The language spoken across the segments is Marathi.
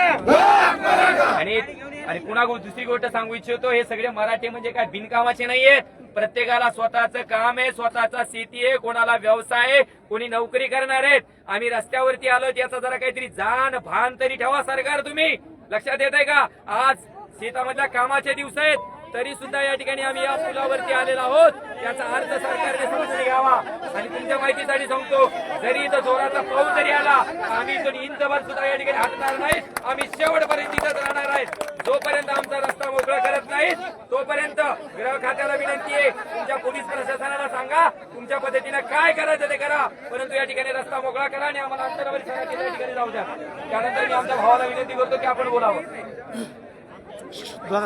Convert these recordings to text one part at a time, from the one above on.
आणि आणि पुन्हा दुसरी गोष्ट सांगू इच्छितो हे सगळे मराठी म्हणजे काय बिनकामाचे नाहीयेत. प्रत्येकाला स्वतःचं काम आहे स्वतःचा शेती आहे कोणाला व्यवसाय आहे कोणी नोकरी करणार आहेत. आम्ही रस्त्यावरती आलो याचा जरा काहीतरी जाण भान तरी ठेवा सरकार तुम्ही. लक्षात येत आहे का? आज शेतामधल्या कामाचे दिवस आहेत. तरी सुद्धा या ठिकाणी आम्ही या पुलावरती आलेलो आहोत. याचा अर्थ सरकारने समजून घ्यावा. आणि तुमच्या माहितीसाठी सांगतो जरी इथं जोराचा पाऊस जरी आला आम्ही इथून इंचभर सुद्धा या ठिकाणी हटणार नाही आम्ही शेवटपर्यंत इथंच राहणार आहेत. जोपर्यंत आमचा रस्ता मोकळा करत नाही तोपर्यंत गृह खात्याला विनंती आहे तुमच्या पोलीस प्रशासनाला सांगा तुमच्या पद्धतीने काय करायचं ते करा. परंतु या ठिकाणी रस्ता मोकळा करा आणि आम्हाला अंतरावरी सराटीला या ठिकाणी जाऊ द्या. त्यानंतर मी आमच्या भावाला विनंती करतो की आपण बोलावं.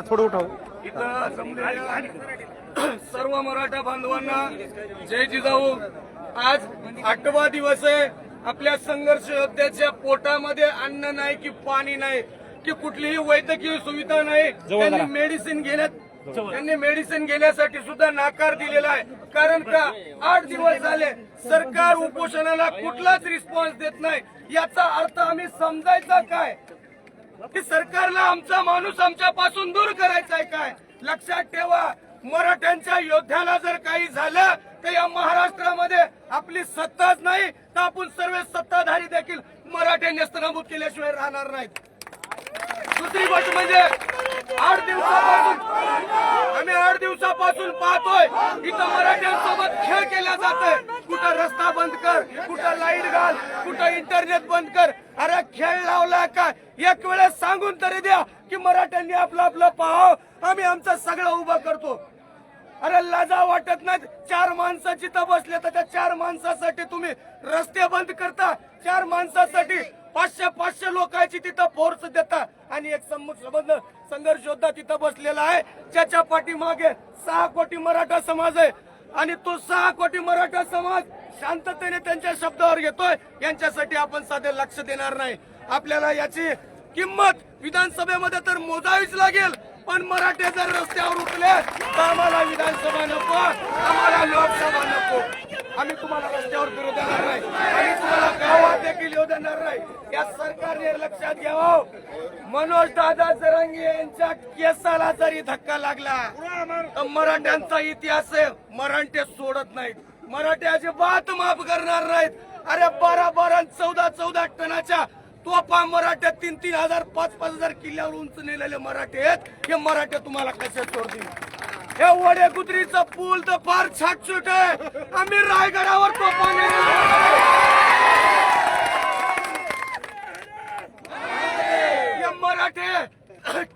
थोडं उठाव. इथं जमलेल्या सर्व मराठा बांधवांना जय जिजाऊ. आज आठवा दिवस आहे. आपल्या संघर्ष योद्ध्याच्या पोटामध्ये अन्न नाही की पाणी नाही की कुठलीही वैद्यकीय सुविधा नाही. त्यांनी मेडिसिन घेण्यात त्यांनी मेडिसिन घेण्यासाठी सुद्धा नाकार दिलेला आहे. कारण का? आठ दिवस झाले. सरकार उपोषणाला कुठलाच रिस्पॉन्स देत नाही. याचा अर्थ आम्ही समजायचा काय? की सरकारला आमचा माणूस आमच्या पासून दूर करायचा आहे काय? लक्षात ठेवा मराठ्यांच्या योद्ध्याला जर काही झालं तर या महाराष्ट्रामध्ये आपली सत्ताच नाही तर आपण सर्व सत्ताधारी देखील मराठ्यांनी नमूद केल्याशिवाय राहणार नाहीत. दुसरी गोष्ट म्हणजे आठ दिवसापासून आम्ही आठ दिवसापासून पाहतोय इथं मराठ्यांसोबत खेळ केला जातोय. कुठं रस्ता बंद कर कुठं लाइट घाल कुठं इंटरनेट बंद कर? अरे खेळ लावला का एक वेळेस सांगून तरी द्या की मराठ्यांनी आपलं आपलं पाहाव. आम्ही आमचं सगळं उभं करतो. अरे लाजा वाटत नाही चार माणसं जिथं बसले तर त्या चार माणसासाठी तुम्ही रस्ते बंद करता. चार माणसासाठी पाचशे पाचशे लोकांची तिथं फोर्स देता. आणि एक संबंध संघर्ष योद्धा तिथं बसलेला आहे. ज्याच्या पाठीमागे सहा कोटी मराठा समाज आहे. आणि तो सहा कोटी मराठा समाज शांततेने त्यांच्या शब्दावर घेतोय. यांच्यासाठी आपण साधे लक्ष देणार नाही. आपल्याला याची किंमत विधानसभेमध्ये तर मोजावीच लागेल. पण मराठे जर रस्त्यावर उठले तर आम्हाला विधानसभा नको. आम्हाला लोकसभा नको. आम्ही तुम्हाला रस्त्यावर फिरू देणार नाही. आम्ही तुम्हाला गावात देखील येऊ देणार नाही. या सरकारने लक्षात घ्यावं. मनोज दादा जरांगे यांच्या केसाला जरी धक्का लागला तर मराठ्यांचा इतिहास आहे. मराठे सोडत नाहीत. मराठे बात माफ करणार नाहीत. अरे बारा बारा चौदा चौदा टनाच्या तोफा मराठ्यात तीन तीन हजार पाच पाच हजार किल्ल्यावर उंच नेलेले मराठे आहेत. हे मराठे तुम्हाला कसे सोडतील हे वडे कुत्रीचा पूल तर फार छाटछूट आहे. आम्ही रायगडावर तोफा हे मराठे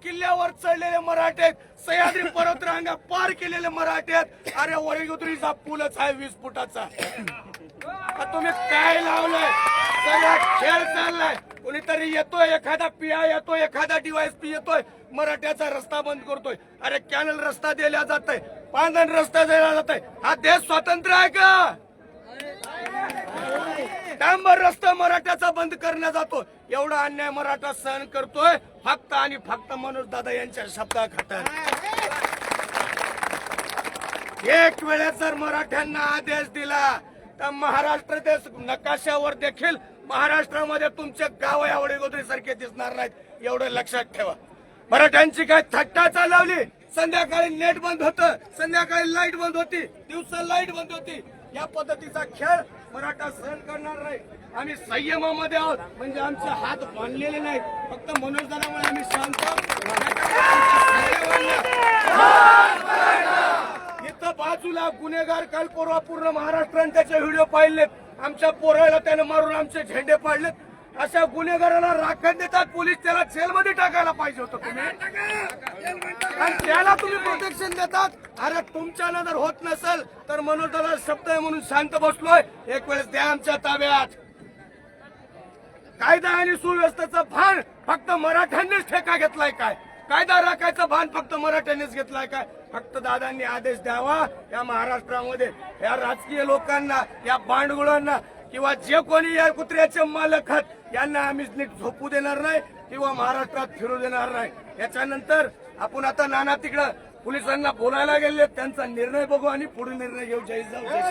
किल्ल्यावर चढलेले मराठे आहेत. सह्याद्री पर्वतरांगा पार केलेले मराठे आहेत. अरे वडीगुत्रीचा पूलच आहे वीस फुटाचा. आता तुम्ही काय लावलंय? सगळा खेळ चाललाय. कुणीतरी येतोय एखादा पिया येतोय एखादा डीवायएसपी येतोय मराठ्याचा रस्ता बंद करतोय. अरे कॅनल रस्ता दिला जात आहे पांधन रस्ता दिला जात आहे हा देश स्वतंत्र आहे का? डांबर रस्ता मराठ्याचा बंद करण्यात जातो. एवढा अन्याय मराठा सहन करतोय फक्त आणि फक्त मनोज दादा यांच्या शब्दा एक वेळेस जर मराठ्यांना आदेश दिला तर महाराष्ट्र देश नकाशावर देखील महाराष्ट्रामध्ये तुमचे गाव या गोदरी सारखे दिसणार नाहीत. एवढं लक्षात ठेवा. मराठ्यांची काय थट्टा चालवली? संध्याकाळी नेट बंद होत. संध्याकाळी लाइट बंद होती. दिवसा लाइट बंद होती. या पद्धतीचा खेळ मराठा सहन करणार नाही. आम्ही संयमामध्ये आहोत. म्हणजे आमचे हात बांधलेले नाहीत. फक्त मनोज दादामुळे आम्ही शांत इथं बाजूला गुन्हेगार काल परवा पूर्ण महाराष्ट्राने त्याचे व्हिडिओ पाहिलेत. आमच्या पोराला त्याने मारून आमचे झेंडे पाडलेत. अशा गुन्हेगाराला राखण देतात पोलीस त्याला जेलमध्ये टाकायला पाहिजे होतं तुम्ही. आणि त्याला तुम्ही प्रोटेक्शन देतात. अरे तुमच्यानं जर होत नसेल तर मनोदला शब्द आहे म्हणून शांत बसलोय. एक वेळेस द्या आमच्या ताब्यात. कायदा आणि सुव्यवस्थेचं भान फक्त मराठ्यांनीच ठेका घेतलाय काय? कायदा राखायचं भान फक्त मराठ्यांनीच घेतलाय काय? फक्त दादांनी आदेश द्यावा या महाराष्ट्रामध्ये. या राजकीय लोकांना या बांडगुळांना किंवा जे कोणी या कुत्र्याचे मालक आहेत यांना आम्ही नीट झोपू देणार नाही किंवा महाराष्ट्रात फिरू देणार नाही. याच्यानंतर आपण आता नाना तिकडं पोलिसांना बोलायला गेले त्यांचा निर्णय बघू आणि पुढे निर्णय घेऊ. जय जाऊ जय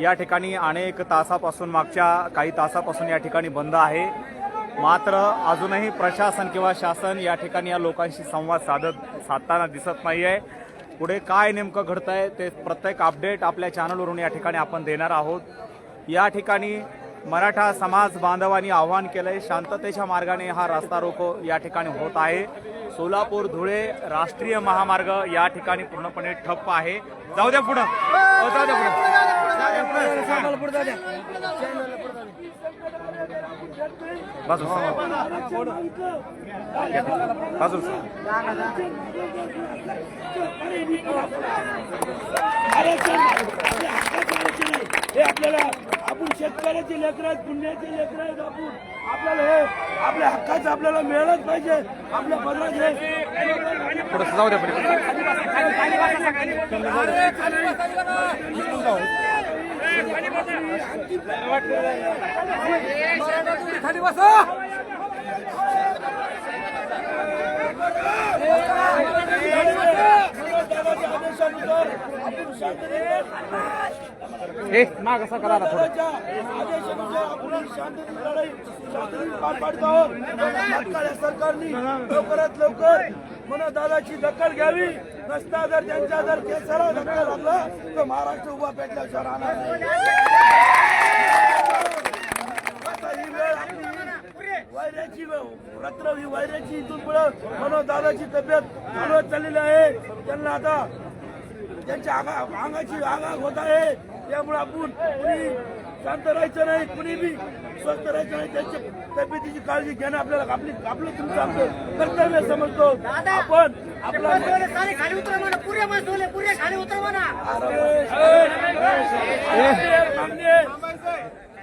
या ठिकाणी अनेक तासापासून मागच्या काही तासापासून या ठिकाणी बंद आहे. मात्र अजूनही प्रशासन किंवा शासन या ठिकाणी या लोकांशी संवाद साधत साधताना दिसत नाही आहे पुढे काय नेमकं घडतं आहे ते प्रत्येक अपडेट आपल्या चॅनलवरून या ठिकाणी आपण देणार आहोत. या ठिकाणी मराठा समाज बांधवांनी आवाहन केलंय शांततेच्या मार्गाने हा रस्ता रोको या ठिकाणी होत आहे. सोलापूर धुळे राष्ट्रीय महामार्ग या ठिकाणी पूर्णपणे ठप्प आहे. जाऊ द्या पुढं. हो, जाऊ द्या पुढं. हे आपल्याला आपण शेतकऱ्याचे लेकर आहेत पुण्याचे लेकर आहेत आपण आपल्याला हे आपल्या हक्काचं आपल्याला मिळालंच पाहिजे आपल्या पदराचे पुढं जाऊ. द्या खाली आदेशानुसार ए माग असं करा ही सरकारने लवकरात लवकर मनदादाची दखल घ्यावी. नसता जर त्यांच्या जर केसाला धक्का लागला तर महाराष्ट्र उभा पेटल्याशिवाय राहणार नाही. आता ही वेळ आपली वायऱ्याची रात्र ही वायऱ्याची इथून पुढे मनोदादाची तब्येत चालवत चाललेली आहे त्यांना आता त्यांच्या अंगा अंगाची आगाग होत आहे त्यामुळे आपण कुणी शांत राहायचं नाही कुणी बी स्वस्थ राहायचं नाही त्यांच्या तब्येतीची काळजी घेणं आपल्याला आपली आपलं तुमचं आपलं कर्तव्य समजतो आपण आपला सारे खाली उतरा म्हणा पुरे पुरे खाली उतरा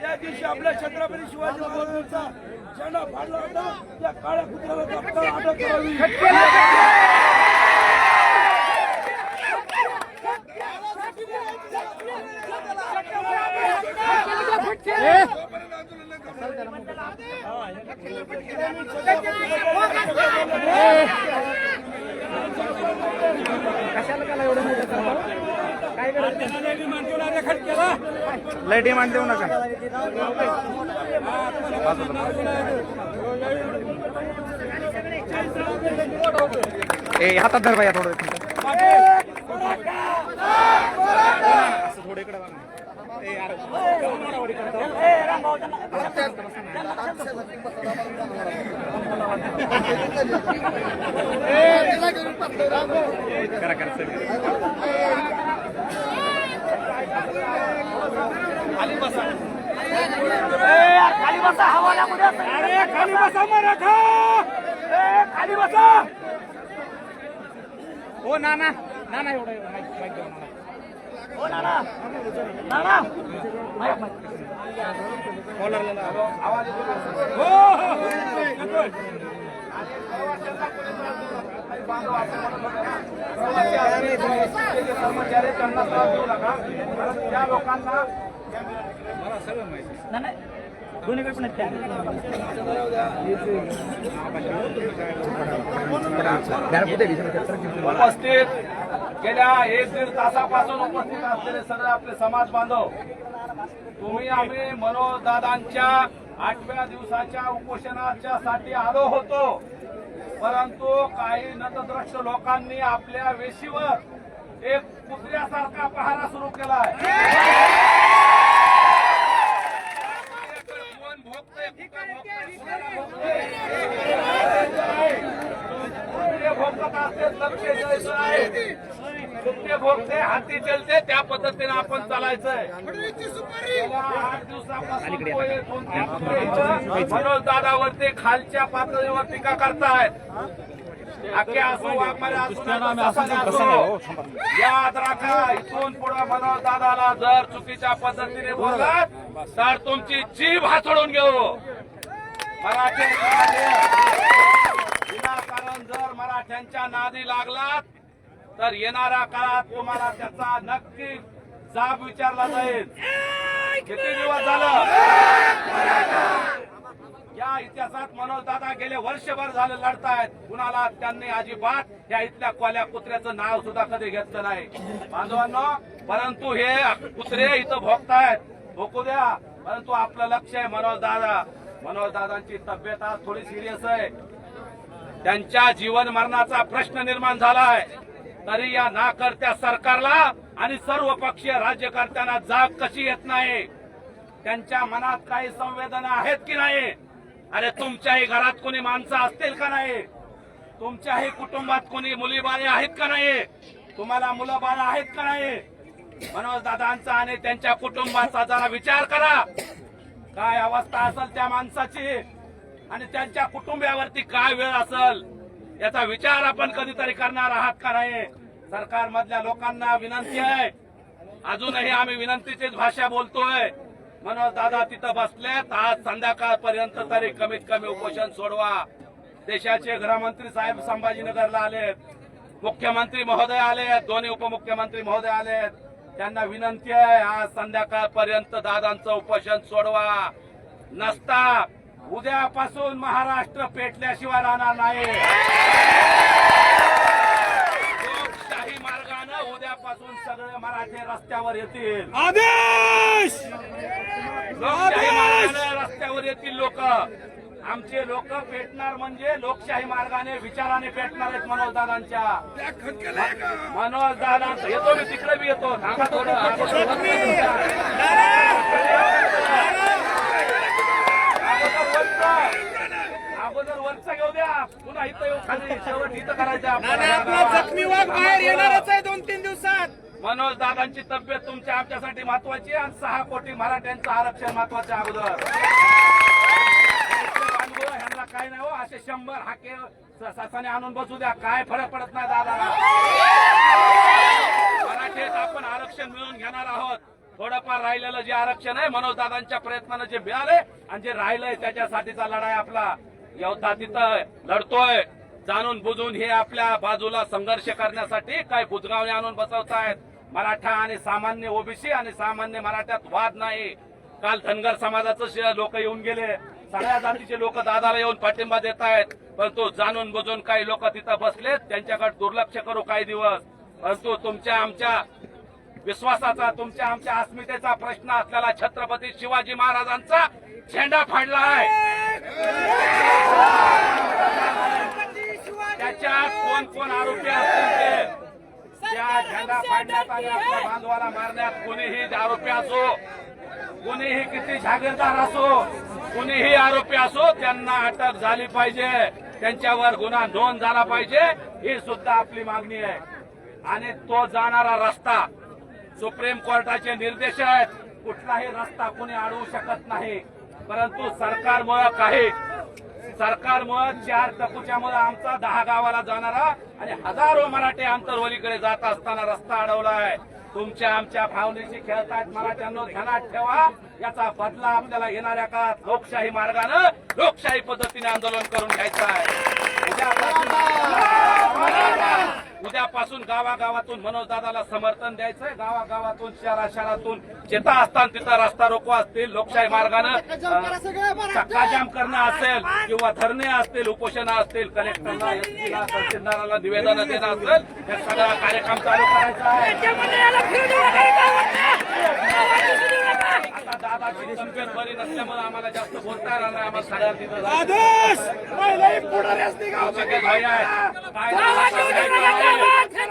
त्या दिवशी आपल्या छत्रपती शिवाजी महाराजांचा झेंडा फाडला होता. त्या काळ्या कुत्र्याला तात्काळ अटक करावी. कशाला एवढं लय डिमांड देऊ नका. ए हातात धर भैया थोडं. थोडं इकडे बघ ना. ए, यार. करा करा सर अरे खाली बसा. मराठा खाली बसा. हो ना ना ना ना एवढं एवढं माईक माईक देऊ ना कर्मचारी त्यांना त्रास देऊ नका त्या लोकांना उपस्थित गेल्या एक दीड तासापासून उपस्थित असलेले सगळे आपले समाज बांधव तुम्ही आम्ही मनोजदादांच्या आठव्या दिवसाच्या उपोषणाच्या साठी आलो होतो. परंतु काही नतद्रष्ट लोकांनी आपल्या वेशीवर एक कुत्र्यासारखा पहारा सुरू केलाय? कुत्रे भोगत असते लक्ष द्यायचं आहे. कुत्रे भोगते हाती चलते त्या पद्धतीने आपण चालायचंय. आठ दिवसापासून हे मनोज दादावरती खालच्या पातळीवर टीका करतायत. अख्खे असो वाघमारे असो नाही तर ससाने असो. याद राखा इथून पुढे मनोज दादाला जर चुकीच्या पद्धतीने बोललात तर तुमची जीभ हातळून घेऊ. मराठी विनाकारण जर मराठ्यांच्या नादी लागलात तर येणाऱ्या काळात तुम्हाला त्याचा नक्की जाब विचारला जाईल. किती दिवस झालं? या इतिहासात मनोज दादा गेले वर्षभर झाले लढतायत. कुणाला त्यांनी अजिबात या इथल्या कोल्या कुत्र्याचं नाव सुद्धा कधी घेतलं नाही. बांधवांनो परंतु हे कुत्रे इथं भोगतायत. भोकू द्या. परंतु आपलं लक्ष आहे मनोज दादा. मनोज दादांची तब्येत आज थोडी सिरियस आहे. त्यांच्या जीवन मरणाचा प्रश्न निर्माण झाला आहे तरी या नाकर्त्या सरकारला आणि सर्व पक्षीय राज्यकर्त्यांना जाग कशी येत नाही? त्यांच्या मनात काही संवेदना आहेत की नाही? अरे तुमच्याही घरात कोणी माणसं असतील का नाही? तुमच्याही कुटुंबात कोणी मुली बाळे आहेत का नाही? तुम्हाला मुलं बाळ आहेत का नाही? मनोज दादांचा आणि त्यांच्या कुटुंबाचा जरा विचार करा. काय अवस्था असेल त्या माणसाची? आणि त्यांच्या कुटुंबियावरती काय वेळ असेल? याचा विचार आपण कधीतरी करणार आहात का नाही? सरकारमधल्या लोकांना विनंती आहे. अजूनही आम्ही विनंतीचीच भाषा बोलतोय. मनोज दादा तिथं बसलेत. आज संध्याकाळपर्यंत तरी कमीत कमी उपोषण सोडवा. देशाचे गृहमंत्री साहेब संभाजीनगरला आलेत. मुख्यमंत्री महोदय आलेत. दोन्ही उपमुख्यमंत्री महोदय आलेत. त्यांना विनंती आहे आज संध्याकाळपर्यंत दादांचं उपोषण सोडवा. नसता उद्यापासून महाराष्ट्र पेटल्याशिवाय राहणार नाही. लोकशाही मार्गानं उद्यापासून सगळे मराठी रस्त्यावर येतील. आदेश! लोकशाही मार्गाने रस्त्यावर येतील लोक. आमचे लोक पेटणार म्हणजे लोकशाही मार्गाने विचाराने पेटणार आहेत मनोज दादांच्या. मनोज दादा येतो मी तिकडे बी येतो. थांबा थोडं. अगोदर वरचं. घेऊ द्या. पुन्हा इथं येऊ खाली. शेवट इथं करायचं. जखमी वाघ बाहेर येणारच आहे दोन तीन दिवसात. मनोज दादांची तब्येत तुमच्या आमच्यासाठी महत्वाची आणि सहा कोटी मराठ्यांचं आरक्षण महत्वाचं आहे अगोदर. ह्यांना काय नाही हो. असे शंभर हाके ससाने आणून बसू द्या. काय फरक पडत नाही दादाला. मराठीत आपण आरक्षण मिळवून घेणार आहोत. थोडंफार राहिलेलं जे आरक्षण आहे मनोजदादांच्या प्रयत्नानं जे मिळाले आणि जे राहिलंय त्याच्यासाठीचा लढाई आपला योद्धा तिथं लढतोय. जाणून बुजून हे आपल्या बाजूला संघर्ष करण्यासाठी काय भुजगावने आणून बसवतायत? मराठा आणि सामान्य ओबीसी आणि सामान्य मराठ्यात वाद नाही. काल धनगर समाजाचं लोक येऊन गेले. सगळ्या जातीचे लोक दादाला येऊन पाठिंबा देत आहेत परंतु जाणून बुजून काही लोक तिथं बसलेत. त्यांच्याकडे दुर्लक्ष करू काही दिवस. परंतु तुमच्या आमच्या विश्वासाचा तुमच्या आमच्या अस्मितेचा प्रश्न असलेला छत्रपती शिवाजी महाराजांचा झेंडा फाडला आहे. त्याच्यात कोण कोण आरोपी असतील त्या झेंडा फाडण्यात आणि आपल्या बांधवाला मारण्यात कोणीही आरोपी असो कोणीही किती जागीरदार असो कोणीही आरोपी असो त्यांना अटक झाली पाहिजे. त्यांच्यावर गुन्हा नोंद झाला पाहिजे. ही सुद्धा आपली मागणी आहे. आणि तो जाणारा रस्ता सुप्रीम कोर्टाचे निर्देश आहेत. कुठलाही रस्ता कोणी अडवू शकत नाही. परंतु सरकारमुळं काही सरकारमुळं चार टपूच्यामुळे आमचा दहा गावाला जाणारा आणि हजारो मराठे आंतरवलीकडे जात असताना रस्ता अडवलाय तुमच्या आमच्या भावनेशी खेळतायत मराठ्यांना ध्यानात ठेवा. याचा बदला आपल्याला येणाऱ्या काळात लोकशाही मार्गानं लोकशाही पद्धतीने आंदोलन करून घ्यायचं आहे. उद्यापासून गावागावातून मनोज दादाला समर्थन द्यायचंय. गावागावातून शहरा शहरातून जिथं असताना तिथं रस्ता रोको असतील लोकशाही मार्गानं चक्काजाम करणं असेल किंवा धरणे असतील उपोषण असतील कलेक्टरला तहसीलदाराला निवेदन देणं असेल हे सगळा कार्यक्रम चालू करायचा आहे. आता दादाची तब्येत बरी नसल्यामुळे आम्हाला जास्त बोलता येणार नाही. आम्हाला गाव आहेत. कायदा हातात घ्यायचा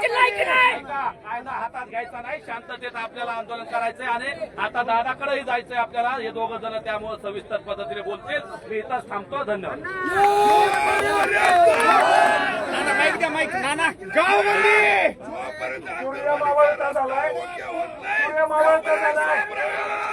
नाही. ऐका, कायदा हातात घ्यायचा नाही. शांततेत आपल्याला आंदोलन करायचंय आणि आता दादाकडेही जायचंय आपल्याला. हे दोघं जण त्यामुळे सविस्तर पद्धतीने बोलतील. मी इथंच थांबतो. धन्यवाद. गावबंदी! सूर्य मावळता झालाय. सूर्य मावळता झालाय.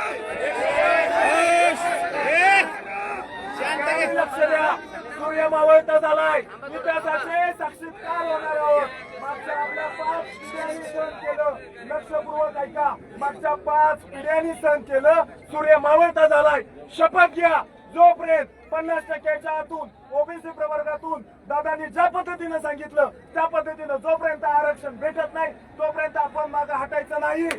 लक्ष द्या. सूर्य मावळता झालाय. विकासाचे साक्षीदार होणार आहोत. मागच्या आपल्या पाच पिढ्यांनी सहन केलं. लक्षपूर्वक ऐका. मागच्या पाच पिढ्यांनी सहन केलं. सूर्य मावळता झालाय. शपथ घ्या. जोपर्यंत पन्नास टक्क्याच्या आतून ओबीसी प्रवर्गातून दादांनी ज्या पद्धतीनं सांगितलं त्या पद्धतीनं जोपर्यंत आरक्षण भेटत नाही तोपर्यंत आपण मागे हटायचं नाही.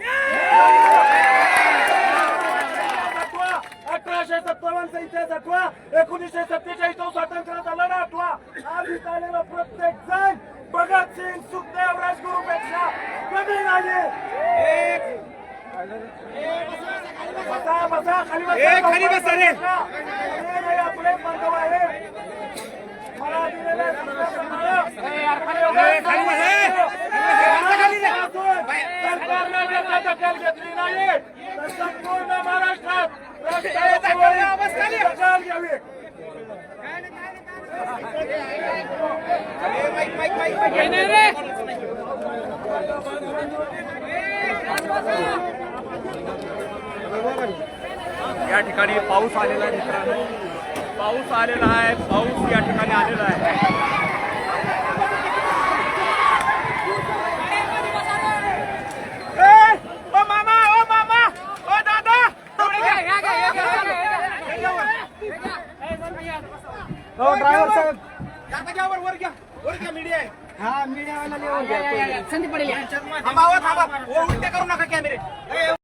अठराशे सत्तावन्नचा इतिहास आठवा एकोणीसशे सत्तेचाळीस स्वातंत्र्याचा लढा आठवा. आज इथं आलेला प्रत्येक जण भगतसिंग सुखदेव राजगुरूपेक्षा कमी नाही बसा बसा खाली बसा. खाली बसा रे. नाही आपले बांधव आहे मला दिलेल्या सरकारने दखल घेतली नाही. तर संपूर्ण महाराष्ट्रात या ठिकाणी पाऊस आलेला आहे मित्रांनो. पाऊस आलेला आहे पाऊस या ठिकाणी आलेला आहे. हो ड्रायव्हर साहेब. दादा घ्या वर वर घ्या. वर घ्या मीडिया आहे. हा मीडियावाला लिहून घ्या थांबा हो, थांबा. उलटे करू नका कॅमेरे